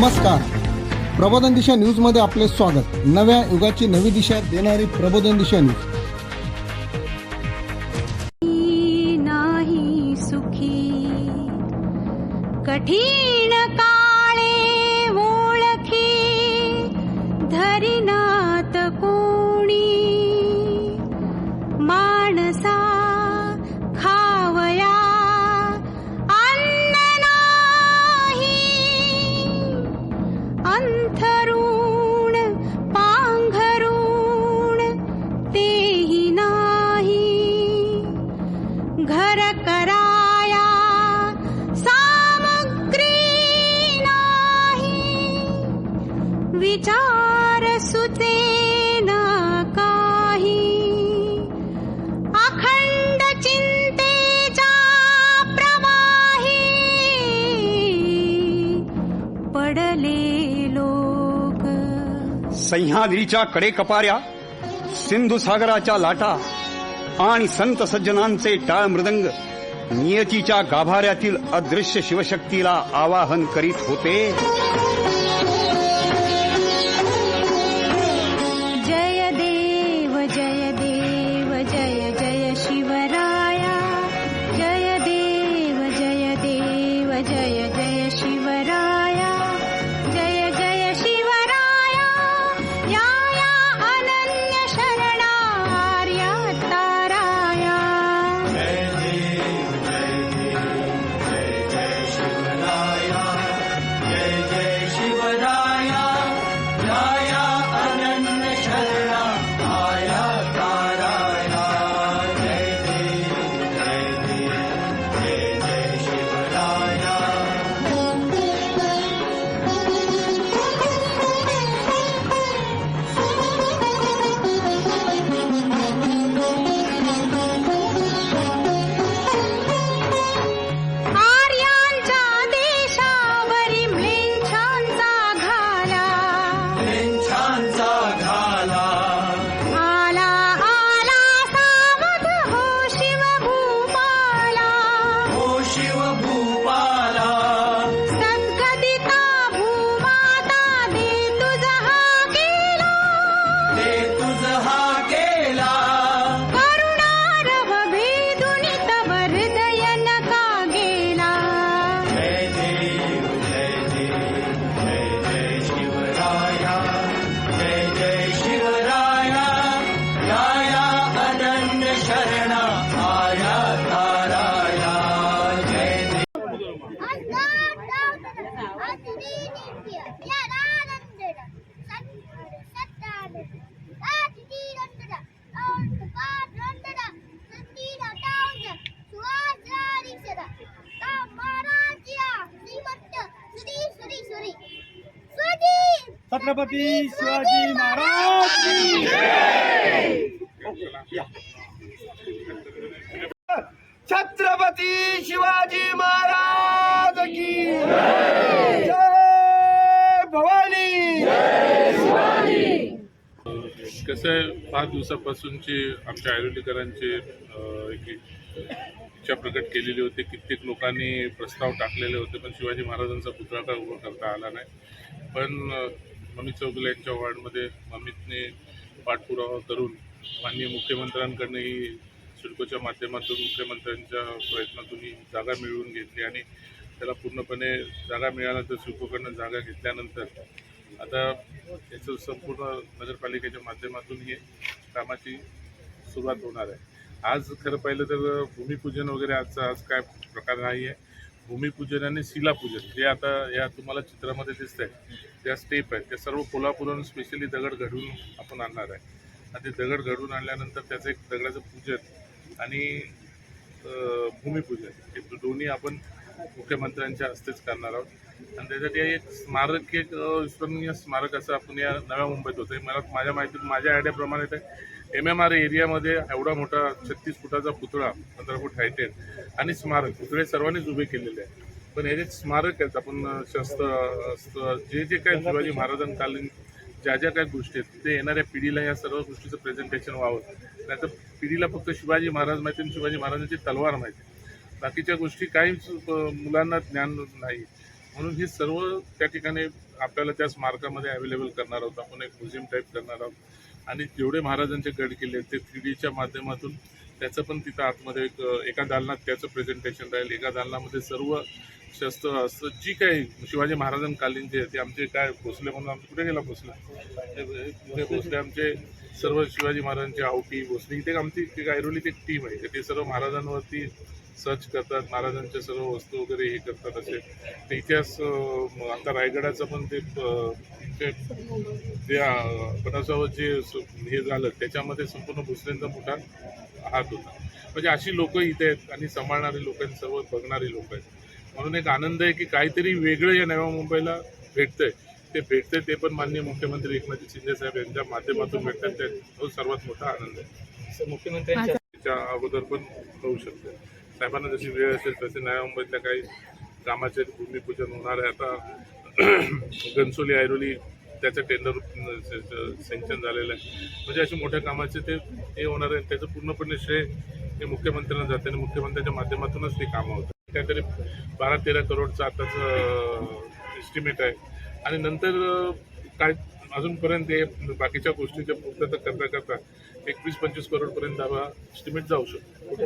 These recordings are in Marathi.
नमस्कार. प्रबोधन दिशा न्यूजमध्ये आपले स्वागत. नव्या युगाची नवी दिशा देणारी प्रबोधन दिशा न्यूज. नाही सुखी. कठीण विचार सुचेना काही. अखंड चिंतेचा प्रवाही पडले लोक. सह्याद्रीच्या कडेकपाऱ्या सिंधू सागराच्या लाटा आणि संत सज्जनांचे टाळ मृदंग नियतीच्या गाभाऱ्यातील अदृश्य शिवशक्तीला आवाहन करीत होते. छत्रपती शिवाजी महाराज छत्रपती शिवाजी महाराज की जय! भवानी! कसं आहे पाच दिवसापासूनची आमच्या आयुर्वेदिकरांची एक इच्छा प्रकट केलेली होती. कित्येक लोकांनी प्रस्ताव टाकलेले होते पण शिवाजी महाराजांचा पुतळा काय उभा करता आला नाही. पण अमित चौगुले यांच्या वॉर्डमध्ये अमितने पाठपुरावा करून माननीय मुख्यमंत्र्यांकडनंही सिडकोच्या माध्यमातून मुख्यमंत्र्यांच्या प्रयत्नातून ही जागा मिळवून घेतली आणि त्याला पूर्णपणे जागा मिळाल्यानंतर सिडकोकडनं जागा घेतल्यानंतर आता याचं संपूर्ण नगरपालिकेच्या माध्यमातून हे कामाची सुरुवात होणार आहे. आज खरं पाहिलं तर भूमिपूजन वगैरे आजचा आज काय प्रकार नाही आहे. भूमिपूजन आणि शिलापूजन जे आता या तुम्हाला चित्रामध्ये दिसत आहे त्या स्टेप आहेत. त्या सर्व कोल्हापूरहून स्पेशली दगड घडवून आपण आणणार आहे. आणि ते दगड घडवून आणल्यानंतर त्याचं एक दगडाचं पूजन आणि भूमिपूजन हे दोन्ही आपण मुख्यमंत्र्यांच्या हस्तेच करणार आहोत. आणि त्यासाठी एक स्मारक एक विस्मरणीय स्मारक असं आपण या नव्या मुंबईत होतं आहे मला माझ्या माहिती माझ्या आयडियाप्रमाणे ते एम एम आर एरियामध्ये एवढा मोठा छत्तीस फुटाचा पुतळा पंधरा फूट हायटेड आणि स्मारक पुतळे सर्वांनीच उभे केलेले आहे पण हे जे स्मारक आहेत आपण शस्त्र जे जे काही शिवाजी महाराजांकालीन ज्या ज्या काही गोष्टी आहेत ते येणाऱ्या पिढीला या सर्व गोष्टीचं प्रेझेंटेशन व्हावं. नाही तर पिढीला फक्त शिवाजी महाराज माहिती आणि शिवाजी महाराजांची तलवार माहिती. बाकीच्या गोष्टी काहीच मुलांना ज्ञान नाही. म्हणून हे सर्व त्या ठिकाणी आपल्याला त्या स्मारकामध्ये अवेलेबल करणार आहोत. आपण एक म्युझियम टाईप करणार आहोत. आणि जेवढे महाराजांचे गड किल्ले आहेत ते थ्री डीच्या माध्यमातून त्याचं पण तिथं आतमध्ये एक एका दालनात त्याचं प्रेझेंटेशन राहील. एका दालनामध्ये सर्व शस्त्र अस्त्र जी काही शिवाजी महाराजांकालीन जे आहे ते आमचे काय भोसले म्हणून आमचे कुठे गेला भोसले कुठे भोसले आमचे सर्व शिवाजी महाराजांची आवटी भोसले इथे आमची एक ऐरोलीत एक टीम आहे. ते सर्व महाराजांवरती सर्च करतात महाराजांच्या सर्व वस्तू वगैरे हे करतात असे. ते इतिहास आता रायगडाचं पण ते जे बनासावर जे हे झालं त्याच्यामध्ये संपूर्ण भोसलेंचा मोठा हात होता. म्हणजे अशी लोक इथे आहेत आणि सांभाळणारी लोक आहेत सर्व बघणारी लोक आहेत. म्हणून एक आनंद आहे की काहीतरी वेगळं या नव्या मुंबईला भेटतंय. ते भेटतंय ते पण माननीय मुख्यमंत्री एकनाथ शिंदे साहेब यांच्या माध्यमातून भेटतात ते तो सर्वात मोठा आनंद आहे. मुख्यमंत्र्यांच्या अगोदर पण होऊ शकते साहेबांना जशी वेळ असेल तसे नव्या मुंबईतल्या काही कामाचे भूमिपूजन होणार आहे. आता घनसोली ऐरोली त्याचं टेंडर सँक्शन झालेलं आहे. म्हणजे अशा मोठ्या कामाचे ते हे होणार आहे. त्याचं पूर्णपणे श्रेय हे मुख्यमंत्र्यांना जाते आणि मुख्यमंत्र्यांच्या माध्यमातूनच ते कामं होतात. काहीतरी बारा तेरा करोडचं आताचं एस्टिमेट आहे. आणि नंतर काय अजूनपर्यंत हे बाकीच्या गोष्टीच्या पूर्तता करता करता एकवीस पंचवीस करोडपर्यंत हा एस्टिमेट जाऊ शकतो.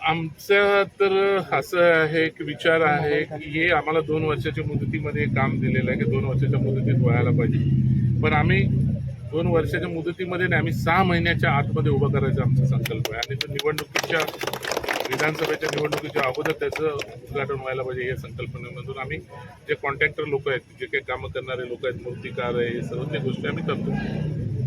आमचा तर असं आहे की विचार आहे की हे आम्हाला दोन वर्षाच्या मुदतीमध्ये काम दिलेलं आहे की दोन वर्षाच्या मुदतीत व्हायला पाहिजे. पण आम्ही दोन वर्षाच्या मुदतीमध्ये नाही आम्ही सहा महिन्याच्या आतमध्ये उभं करायचा आमचा संकल्प आहे. आणि तो निवडणुकीच्या विधानसभेच्या निवडणुकीच्या अगोदर त्याचं उद्घाटन व्हायला पाहिजे या संकल्पनेमधून आम्ही जे कॉन्ट्रॅक्टर लोक आहेत जे काही कामं करणारे लोक आहेत मूर्तिकार आहे हे सर्व त्या गोष्टी आम्ही करतो.